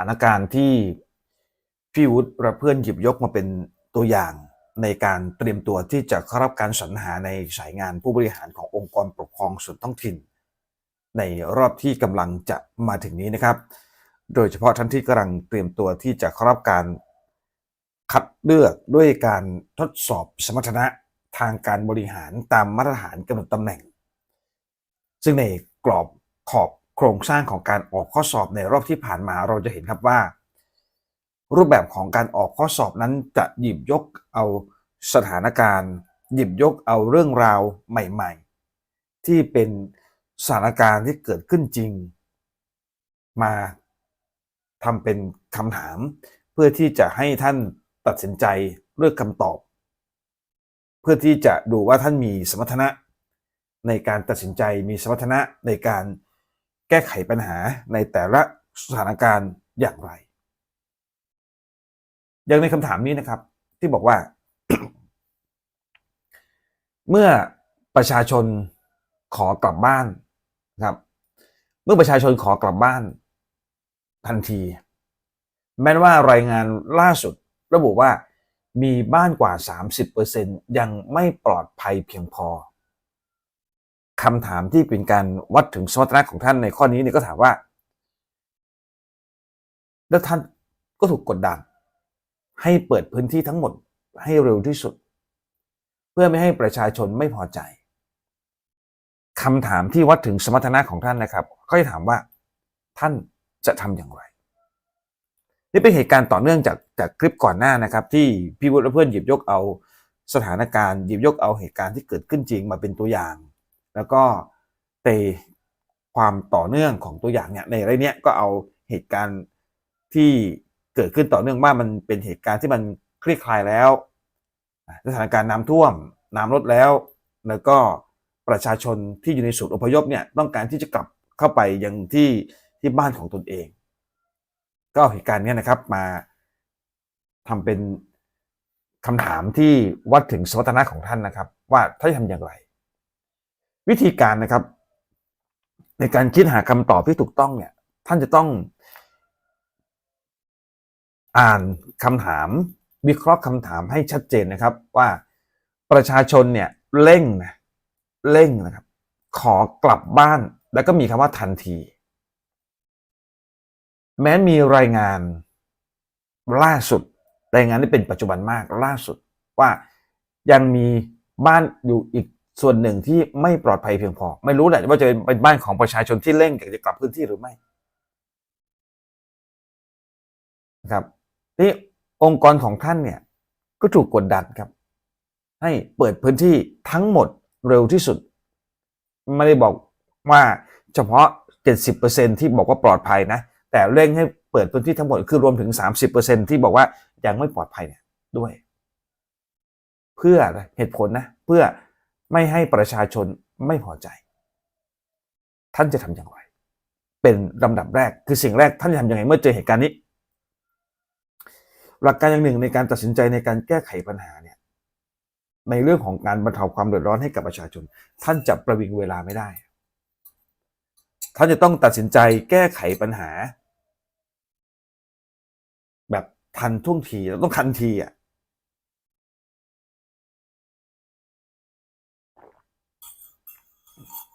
านการณ์ที่พี่วุฒิและเพื่อนหยิบยกมาเป็นตัวอย่างในการเตรียมตัวที่จะเข้ารับการสรรหาในสายงานผู้บริหารขององค์กรปกครองส่วนท้องถิ่น ในรอบที่กำลังจะมาถึงนี้นะครับ โดยเฉพาะท่านที่กำลังเตรียมตัวที่จะเข้ารับการคัดเลือกด้วยการทดสอบสมรรถนะทางการบริหารตามมาตรฐานกำหนดตำแหน่ง ซึ่งในกรอบขอบ โครงสร้างของการออกข้อสอบในรอบที่ผ่านมาเราจะเห็นครับว่า รูปแบบของการออกข้อสอบนั้นจะหยิบยกเอาสถานการณ์ หยิบยกเอาเรื่องราวใหม่ ๆ ที่เป็นสถานการณ์ที่เกิดขึ้นจริง มาทำเป็นคำถาม เพื่อที่จะให้ท่านตัดสินใจเลือกคำตอบ เพื่อที่จะดูว่าท่านมีสมรรถนะในการตัดสินใจมีสมรรถนะในการ แก้ไขปัญหาในแต่ละสถานการณ์อย่างไร อย่างในคำถามนี้นะครับ ที่บอกว่า เมื่อประชาชนขอกลับบ้านนะครับ เมื่อประชาชนขอกลับบ้านทันที แม้ว่ารายงานล่าสุดระบุว่ามีบ้านกว่า 30%ยังไม่ปลอดภัยเพียงพอ คำถามที่เป็นการวัดถึงสมรรถนะของท่านในข้อนี้เนี่ยก็ถามว่า แล้วท่านก็ถูกกดดัน ให้เปิดพื้นที่ทั้งหมดให้เร็วที่สุด เพื่อไม่ให้ประชาชนไม่พอใจคำถามที่วัดถึงสมรรถนะของท่านนะครับ ก็จะถามว่าท่านจะทำอย่างไร นี่เป็นเหตุการณ์ต่อเนื่องจากจากคลิปก่อนหน้านะครับ ที่พี่วุฒิและเพื่อนหยิบยกเอาสถานการณ์หยิบยกเอาเหตุการณ์ที่เกิดขึ้นจริงมาเป็นตัวอย่าง แล้วก็ในความต่อเนื่องของตัวอย่างเนี่ยในไรเนี้ก็เอาเหตุการณ์ที่เกิดขึ้นต่อเนื่องว่ามันเป็นเหตุการณ์ที่มันคลี่คลายแล้วสถานการณ์น้ำท่วมน้ำลดแล้ว แล้วก็ประชาชนที่อยู่ในศูนย์อพยพเนี่ยต้องการที่จะกลับเข้าไปยังที่ที่บ้านของตนเอง ก็เอาเหตุการณ์นี้นะครับมาทำเป็นคำถามที่วัดถึงสมรรถนะของท่านนะครับ ว่าท่านทำอย่างไร วิธีการนะครับ ในการคิดหาคำตอบที่ถูกต้องเนี่ย ท่านจะต้อง อ่านคำถาม วิเคราะห์คำถามให้ชัดเจนนะครับ ว่าประชาชนเนี่ยเร่งนะเร่งนะครับ ขอกลับบ้านแล้วก็มีคำว่าทันที แม้มีรายงานล่าสุด รายงานที่เป็นปัจจุบันมากล่าสุดว่ายังมีบ้านอยู่อีก ส่วนหนึ่งที่ไม่ปลอดภัยเพียงพอ ไม่รู้แหละว่าจะเป็นบ้านของประชาชนที่เร่งอยากจะกลับพื้นที่หรือไม่นะครับนี่องค์กรของท่านเนี่ยก็ถูกกดดันครับ ให้เปิดพื้นที่ทั้งหมดเร็วที่สุด ไม่ได้บอกว่าเฉพาะ 70%ที่บอกว่าปลอดภัยนะ แต่เร่งให้เปิดพื้นที่ทั้งหมดคือรวมถึง 30%ที่บอกว่ายังไม่ปลอดภัยเนี่ยด้วย เพื่อเหตุผลนะ เพื่อ ไม่ให้ประชาชนไม่พอใจ ท่านจะทำอย่างไร เป็นลำดับแรกคือสิ่งแรกท่านจะทำยังไงเมื่อเจอเหตุการณ์นี้ หลักการอย่างหนึ่งในการตัดสินใจในการแก้ไขปัญหาเนี่ยในเรื่องของการบรรเทาความเดือดร้อนให้กับประชาชน ท่านจะประวิงเวลาไม่ได้ ท่านจะต้องตัดสินใจแก้ไขปัญหา แบบทันท่วงทีแล้วต้องทันทีอะ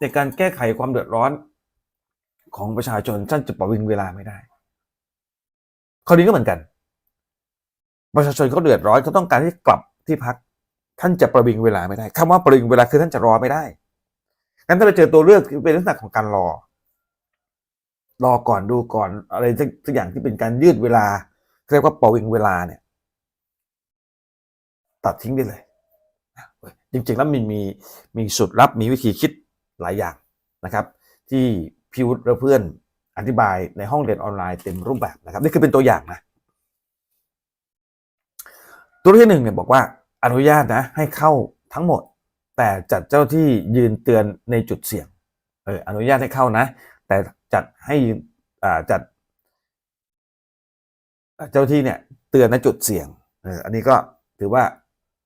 ในการแก้ไขความเดือดร้อนของประชาชนท่านจะประวิงเวลาไม่ได้ข้อนี้ก็เหมือนกัน ประชาชนเขาเดือดร้อนเขาต้องการที่กลับที่พัก ท่านจะประวิงเวลาไม่ได้คำว่าประวิงเวลาคือท่านจะรอไม่ได้งั้นถ้าเราเจอตัวเลือกเป็นลักษณะของการรอ รอก่อนดูก่อนอะไรสักอย่างที่เป็นการยืดเวลาเรียกว่าประวิงเวลาเนี่ย ตัดทิ้งได้เลยจริงๆแล้วมันมีมีสูตรลับมีวิธีคิด หลายอย่างนะครับ ที่พิวุฒิและเพื่อนอธิบายในห้องเรียนออนไลน์เต็มรูปแบบนะครับ นี่คือเป็นตัวอย่างนะ ตัวที่หนึ่งเนี่ยบอกว่าอนุญาตนะให้เข้าทั้งหมด แต่จัดเจ้าที่ยืนเตือนในจุดเสี่ยงเอออนุญาตให้เข้านะ แต่จัดให้ยืนอ่าจัด เจ้าที่เนี่ยเตือนในจุดเสี่ยงเอออันนี้ก็ถือว่า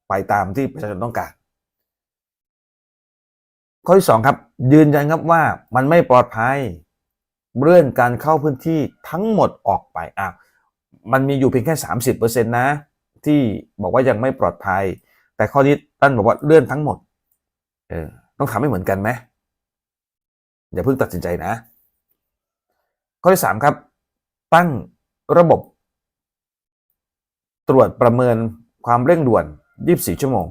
ไปตามที่ประชาชนต้องการ ข้อที่สองครับ ยืนยันครับว่ามันไม่ปลอดภัยเลื่อนการเข้าพื้นที่ทั้งหมดออกไปอะมันมีอยู่เพียงแค่ 30%นะ ที่บอกว่ายังไม่ปลอดภัย แต่ข้อนี้ตั้นบอกว่าเลื่อนทั้งหมดเออต้องทำให้เหมือนกันไหมอย่าเพิ่งตัดสินใจนะ ข้อที่สามครับ ตั้งระบบ ตรวจประเมินความเร่งด่วน 24 ชั่วโมง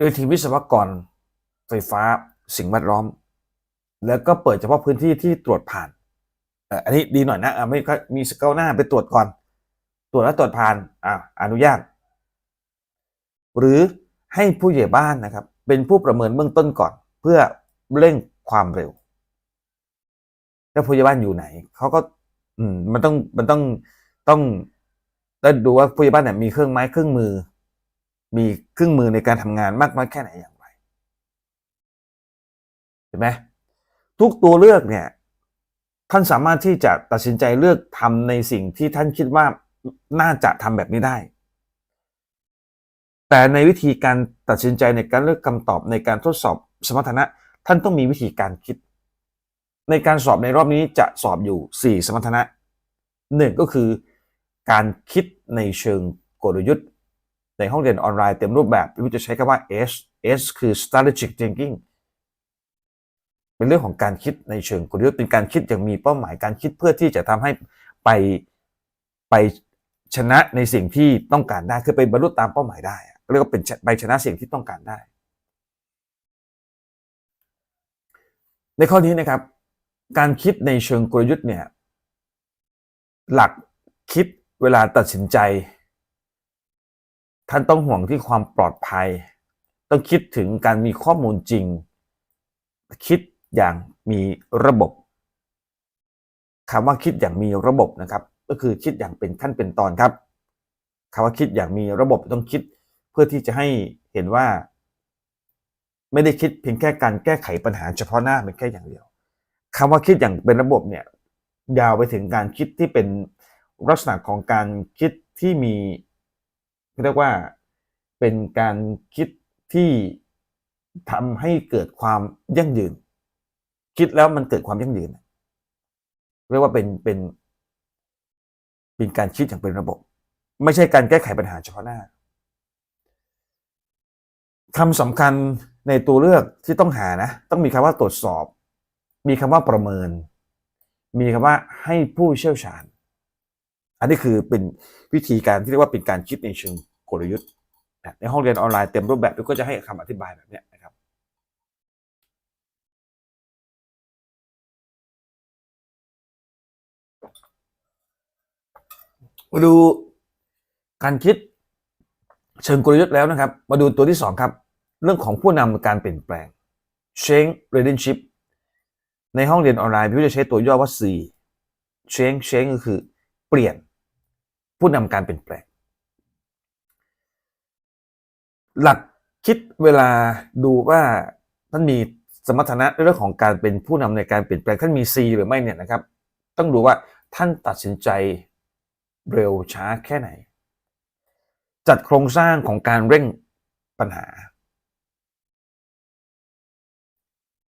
โดยทีมวิศวกรไฟฟ้าสิ่งแวดล้อม แล้วก็เปิดเฉพาะพื้นที่ที่ตรวจผ่านอันนี้ดีหน่อยนะไม่ก็มีสเกลหน้าไปตรวจก่อน ตรวจแล้วตรวจผ่านอะอนุญาต หรือให้ผู้ใหญ่บ้านนะครับ เป็นผู้ประเมินเบื้องต้นก่อน เพื่อเร่งความเร็วแล้วผู้ใหญ่บ้านอยู่ไหนเขาก็อืมมันต้องมันต้องต้องได้ดูว่าผู้ใหญ่บ้านเนี่ยมีเครื่องไม้เครื่องมือ มีเครื่องมือในการทำงานมากน้อยแค่ไหนอย่างไรเห็นไหมทุกตัวเลือกเนี่ยท่านสามารถที่จะตัดสินใจเลือกทำในสิ่งที่ท่านคิดว่าน่าจะทำแบบนี้ได้ แต่ในวิธีการตัดสินใจในการเลือกคำตอบในการทดสอบสมรรถนะ ท่านต้องมีวิธีการคิด ในการสอบในรอบนี้จะสอบอยู่ 4 สมรรถนะหนึ่งก็คือการคิดในเชิงกลยุทธ์ ในห้องเรียนออนไลน์เต็มรูปแบบพี่วิจะใช้คำว่า S S คือ strategic thinking เป็นเรื่องของการคิดในเชิงกลยุทธ์เป็นการคิดอย่างมีเป้าหมายการคิดเพื่อที่จะทำให้ไปไปชนะในสิ่งที่ต้องการได้คือไปบรรลุตามเป้าหมายได้เรียกว่าเป็นไปชนะสิ่งที่ต้องการได้ ในข้อนี้นะครับ การคิดในเชิงกลยุทธ์เนี่ยหลักคิดเวลาตัดสินใจ ท่านต้องห่วงที่ความปลอดภัย ต้องคิดถึงการมีข้อมูลจริง คิดอย่างมีระบบคำว่าคิดอย่างมีระบบนะครับ ก็คือคิดอย่างเป็นขั้นเป็นตอนครับคำว่าคิดอย่างมีระบบต้องคิดเพื่อที่จะให้เห็นว่า ไม่ได้คิดเพียงแค่การแก้ไขปัญหาเฉพาะหน้าเป็นแค่อย่างเดียวคำว่าคิดอย่างเป็นระบบเนี่ยยาวไปถึงการคิดที่เป็นลักษณะของการคิดที่มี เรียกว่าเป็นการคิดที่ทำให้เกิดความยั่งยืน คิดแล้วมันเกิดความยั่งยืน เรียกว่าเป็นเป็น เป็นการคิดอย่างเป็นระบบ ไม่ใช่การแก้ไขปัญหาเฉพาะหน้าคำสำคัญในตัวเลือกที่ต้องหานะ ต้องมีคำว่าตรวจสอบ มีคำว่าประเมิน มีคำว่าให้ผู้เชี่ยวชาญ อันนี้คือเป็นวิธีการที่เรียกว่าเป็นการคิดในเชิงกลยุทธ์ในห้องเรียนออนไลน์เต็มรูปแบบก็จะให้คำอธิบายแบบนี้นะครับ มาดูการคิดเชิงกลยุทธ์แล้วนะครับ มาดูตัวที่สองครับ เรื่องของผู้นำการเปลี่ยนแปลง change leadership ในห้องเรียนออนไลน์พี่จะใช้ตัวย่อว่า C change change ก็คือเปลี่ยน ผู้นำการเปลี่ยนแปลง หลักคิดเวลาดูว่าท่านมีสมรรถนะในเรื่องของการเป็นผู้นำในการเปลี่ยนแปลงท่านมี C หรือไม่เนี่ยนะครับ ต้องดูว่าท่านตัดสินใจเร็วช้าแค่ไหน จัดโครงสร้างของการเร่งปัญหา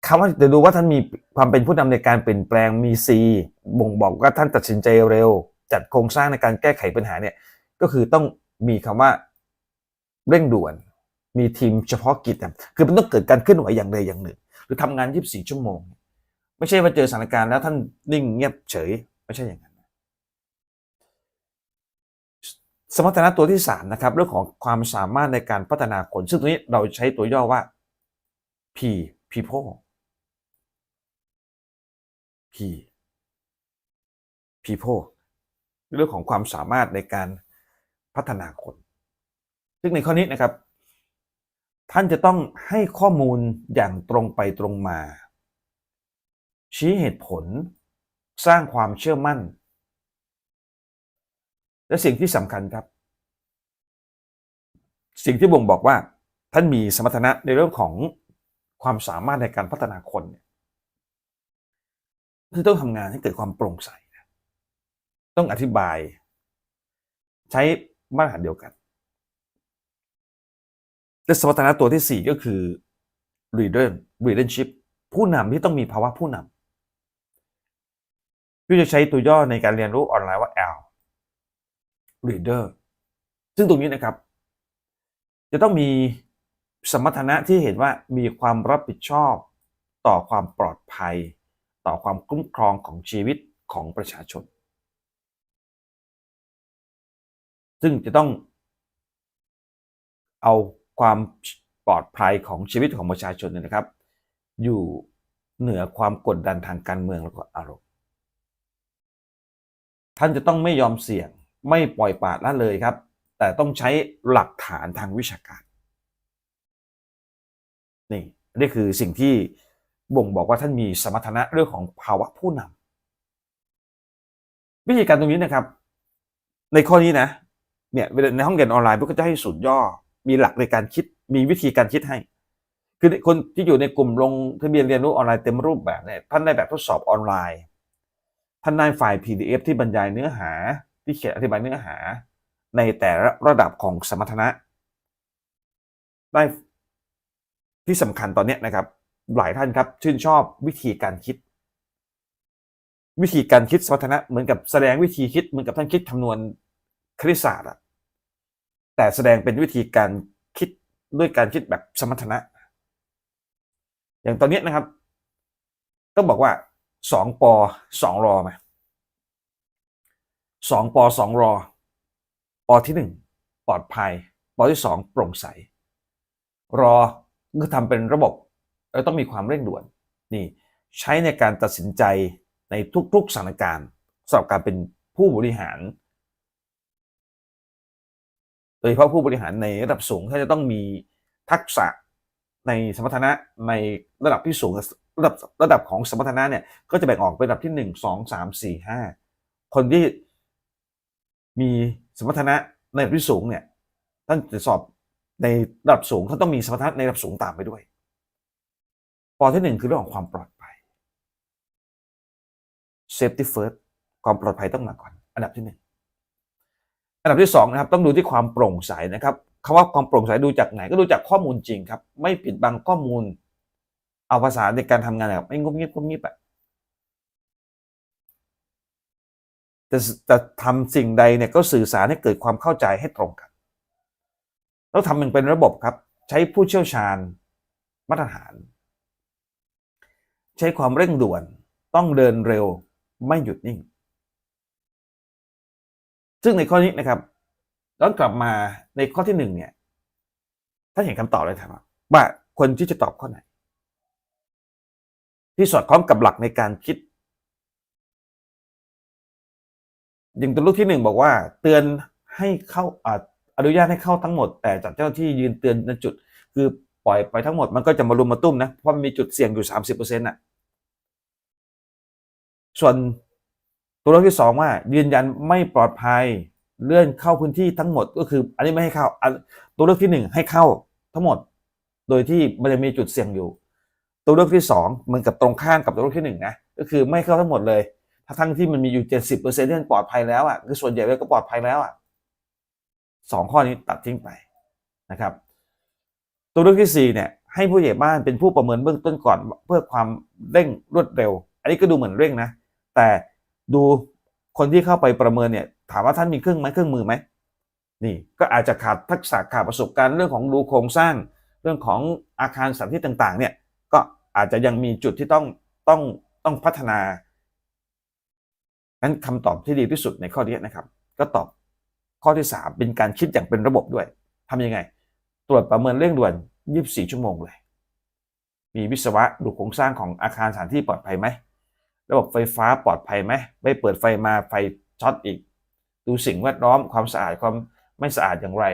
คำว่าจะดูว่าท่านมีความเป็นผู้นำในการเปลี่ยนแปลงมี C บ่งบอกว่าท่านตัดสินใจเร็ว จัดโครงสร้างในการแก้ไขปัญหาเนี่ยก็คือต้องมีคำว่าเร่งด่วน มีทีมเฉพาะกิจอะคือมันต้องเกิดการเคลื่อนไหวอย่างใดอย่างหนึ่ง หรือทำงาน 24 ชั่วโมง ไม่ใช่ว่าเจอสถานการณ์แล้วท่านนิ่งเงียบเฉย ไม่ใช่อย่างนั้น สมรรถนะตัวที่สามนะครับเรื่องของความสามารถในการพัฒนาคน ซึ่งตัวนี้เราใช้ตัวย่อว่า P people P people เรื่องของความสามารถในการพัฒนาคน ซึ่งในข้อนี้นะครับ ท่านจะต้องให้ข้อมูลอย่างตรงไปตรงมา ชี้เหตุผล สร้างความเชื่อมั่น และสิ่งที่สำคัญครับ สิ่งที่บ่งบอกว่าท่านมีสมรรถนะในเรื่องของความสามารถในการพัฒนาคนเนี่ยคือต้องทำงานให้เกิดความโปร่งใส ต้องอธิบาย ใช้มาตรฐานเดียวกัน และสมรรถนะตัวที่ 4 ก็คือ leader leadership ผู้นำที่ต้องมีภาวะผู้นพี่จะใช้ตัวย่อในการเรียนรู้ออนไลน์ว่า L Reader ซึ่งตรงนี้นะครับ จะต้องมีสมรรถนะที่เห็นว่ามีความรับผิดชอบต่อความปลอดภัย ต่อความคุ้มครองของชีวิตของประชาชน ซึ่งจะต้องเอาความปลอดภัยของชีวิตของประชาชนเนี่ยนะครับ อยู่เหนือความกดดันทางการเมืองแล้วก็อารมณ์ท่านจะต้องไม่ยอมเสี่ยงไม่ปล่อยปละละเลยครับ แต่ต้องใช้หลักฐานทางวิชาการนี่นี่คือสิ่งที่บ่งบอกว่าท่านมีสมรรถนะเรื่องของภาวะผู้นำวิธีการตรงนี้นะครับ ในข้อนี้นะ เนี่ยในห้องเรียนออนไลน์พวกก็จะให้สูตรย่อ มีหลักในการคิด มีวิธีการคิดให้ คือคนที่อยู่ในกลุ่มลงทะเบียนเรียนรู้ออนไลน์เต็มรูปแบบเนี่ยท่านได้แบบทดสอบออนไลน์ ท่านได้ไฟล์ PDF ที่บรรยายเนื้อหา ที่เขียนอธิบายเนื้อหา ในแต่ละระดับของสมรรถนะ ได้ที่สำคัญตอนนี้นะครับ หลายท่านครับชื่นชอบวิธีการคิด วิธีการคิดสมรรถนะเหมือนกับแสดงวิธีคิดเหมือนกับท่านคิดคำนวณคณิตศาสตร์อะ แต่แสดงเป็นวิธีการคิดด้วยการคิดแบบสมรรถนะ อย่างตอนนี้นะครับต้องบอกว่าสองปอสองรอไหมสองปอสองรอ ปอที่หนึ่งปลอดภัย ปอที่สองโปร่งใส รอก็ทำเป็นระบบแล้วต้องมีความเร่งด่วนนี่ใช้ในการตัดสินใจในทุกๆสถานการณ์สำหรับการเป็นผู้บริหาร โดยเฉพาะผู้บริหารในระดับสูงท่านจะต้องมีทักษะในสมรรถนะในระดับที่สูงระดับระดับของสมรรถนะเนี่ยก็จะแบ่งออกเป็นระดับที่หนึ่งสองสามสี่ห้าคนที่มีสมรรถนะในระดับที่สูงเนี่ยท่านจะสอบในระดับสูงเขาต้องมีสมรรถนะในระดับสูงตามไปด้วยปอที่หนึ่งคือเรื่องของความปลอดภัย safety first ความปลอดภัยต้องมาก่อน อันดับที่หนึ่ง อันดับที่สองนะครับต้องดูที่ความโปร่งใสนะครับคำว่าความโปร่งใสดูจากไหนก็ดูจากข้อมูลจริงครับ ไม่ปิดบังข้อมูล เอาภาษาในการทำงานแบบไม่งุบงิบงุบงิบอะจะจะทำสิ่งใดเนี่ยก็สื่อสารให้เกิดความเข้าใจให้ตรงกันแล้วทำมันเป็นระบบครับ ใช้ผู้เชี่ยวชาญมาตรฐาน ใช้ความเร่งด่วนต้องเดินเร็วไม่หยุดนิ่ง ซึ่งในข้อนี้นะครับย้อนกลับมาในข้อที่หนึ่งเนี่ยถ้านเห็นคำตอบเลยครับว่าคนที่จะตอบข้อไหน ที่สอดคล้องกับหลักในการคิดอย่างตัวลูกที่หนึ่งบอกว่า เตือนให้เข้าอนุญาตให้เข้าทั้งหมด แต่จัดเจ้าที่ยืนเตือนในจุด คือปล่อยไปทั้งหมดมันก็จะมารุมมาตุ้มนะเพราะมีจุดเสี่ยงอยู่สามสิบเปอร์เซ็นต์น่ะส่วน ตัวเลือกที่สองว่า ยืนยันไม่ปลอดภัยเลื่อนเข้าพื้นที่ทั้งหมดก็คือ อันนี้ไม่ให้เข้าตัวเลือกที่หนึ่งให้เข้าทั้งหมด โดยที่มันจะมีจุดเสี่ยงอยู่ ตัวเลือกที่สองมือนกับตรงข้ามกับตัวเลือกที่หนึ่งนะก็คือไม่เข้าทั้งหมดเลยทั้งที่มันมีอยู่เจ็ดสิบเปอร์เซ็นต์ที่มันปลอดภัยแล้วอะคือส่วนใหญ่เลยก็ปลอดภัยแล้วอะสองข้อนี้ตัดทิ้งไปนะครับ ตัวเลือกที่สี่เนี่ยให้ผู้ใหญ่บ้านเป็นผู้ประเมินเบื้องต้นก่อนเพื่อความเร่งรวดเร็ว อันนี้ก็ดูเหมือนเร่งนะ แต่ ดูคนที่เข้าไปประเมินเนี่ยถามว่าท่านมีเครื่องไม้เครื่องมือไหมนี่ก็อาจจะขาดทักษะขาดประสบการณ์เรื่องของดูโครงสร้าง เรื่องของอาคารสถานที่ต่างๆเนี่ยก็อาจจะยังมีจุดที่ต้องต้องต้องพัฒนานั้นคำตอบที่ดีที่สุดในข้อนี้นะครับ ก็ตอบข้อที่ 3 เป็นการคิดอย่างเป็นระบบด้วยทำยังไง ตรวจประเมินเร่งด่วน 24 ชั่วโมงเลย มีวิศวะดูโครงสร้างของอาคารสถานที่ปลอดภัยไหม ระบบไฟฟ้าปลอดภัยไหมไม่เปิดไฟมาไฟช็อตอีก ดูสิ่งแวดล้อมความสะอาดความไม่สะอาดอย่างไร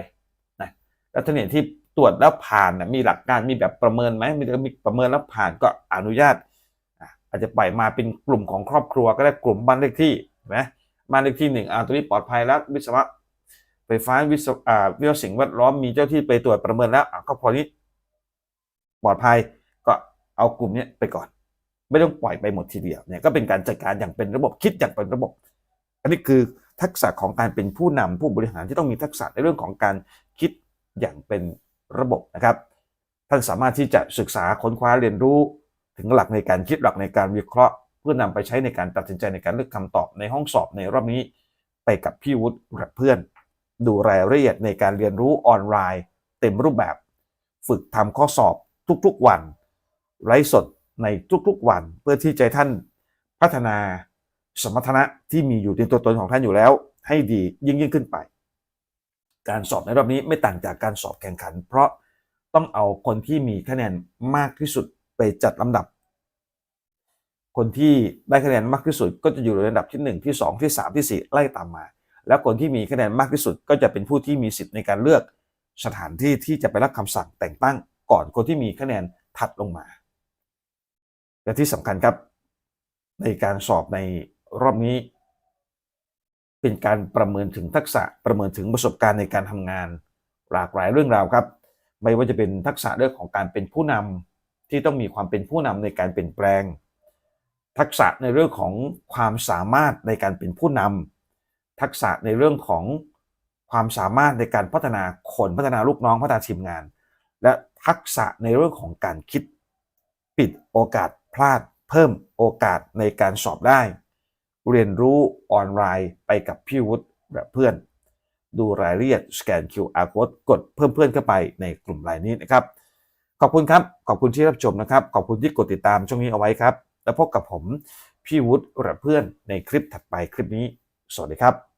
นะแล้วท่านเห็นที่ตรวจแล้วผ่านนะมีหลักการมีแบบประเมินไหมมีประเมินแล้วผ่านก็อนุญาตอาจจะปล่อยมาเป็นกลุ่มของครอบครัวก็ได้กลุ่มบ้านเลขที่นไหมบ้านเลขที่หนึ่งอ่าตัวนี้ปลอดภัยแล้ววิศวะไฟฟ้าวิศวอ่าวิศวสิ่งแวดล้อมมีเจ้าที่ไปตรวจประเมินแล้วอ่าครอนี้ปลอดภัยก็เอากลุ่มนี้ไปก่อน ไม่ต้องปล่อยไปหมดทีเดียวเนี่ยก็เป็นการจัดการอย่างเป็นระบบคิดอย่างเป็นระบบ อันนี้คือทักษะของการเป็นผู้นำผู้บริหารที่ต้องมีทักษะในเรื่องของการคิดอย่างเป็นระบบนะครับ ท่านสามารถที่จะศึกษาค้นคว้าเรียนรู้ ถึงหลักในการคิดหลักในการวิเคราะห์ เพื่อนำไปใช้ในการตัดสินใจในการเลือกคำตอบในห้องสอบในรอบนี้ไปกับพี่วุฒิและเพื่อน ดูรายละเอียดในการเรียนรู้ออนไลน์ เต็มรูปแบบ ฝึกทำข้อสอบทุกๆวัน ไร้สด ในทุกๆวันเพื่อที่ให้ท่านพัฒนาสมรรถนะที่มีอยู่ในตัวตนของท่านอยู่แล้ว ให้ดียิ่งยิ่งขึ้นไป การสอบในรอบนี้ไม่ต่างจากการสอบแข่งขัน เพราะต้องเอาคนที่มีคะแนนมากที่สุดไปจัดลำดับ คนที่ได้คะแนนมากที่สุด ก็จะอยู่ในระดับที่ 1 ที่ 2 ที่ 3 ที่ 4 ไล่ตามมา แล้วคนที่มีคะแนนมากที่สุด ก็จะเป็นผู้ที่มีสิทธิ์ในการเลือกสถานที่ที่จะไปรับคำสั่งแต่งตั้งก่อนคนที่มีคะแนนถัดลงมา และที่สำคัญครับ ในการสอบในรอบนี้ เป็นการประเมินถึงทักษะประเมินถึงประสบการณ์ในการทำงาน หลากหลายเรื่องราวครับ ไม่ว่าจะเป็นทักษะเรื่องของการเป็นผู้นำที่ต้องมีความเป็นผู้นำในการเปลี่ยนแปลง ทักษะในเรื่องของความสามารถในการเป็นผู้นำทักษะในเรื่องของความสามารถในการพัฒนาคนพัฒนาลูกน้องพัฒนาทีมงาน และทักษะในเรื่องของการคิดปิดโอกาส พลาดเพิ่มโอกาสในการสอบได้ เรียนรู้ออนไลน์ไปกับพี่วุฒิและเพื่อน ดูรายละเอียดสแกน QR code กดเพิ่มเพื่อนเข้าไปในกลุ่มไลน์นี้นะครับ ขอบคุณครับ ขอบคุณที่รับชมนะครับ ขอบคุณที่กดติดตามช่องนี้เอาไว้ครับ แล้วพบกับผมพี่วุฒิและเพื่อนในคลิปถัดไปคลิปนี้ สวัสดีครับ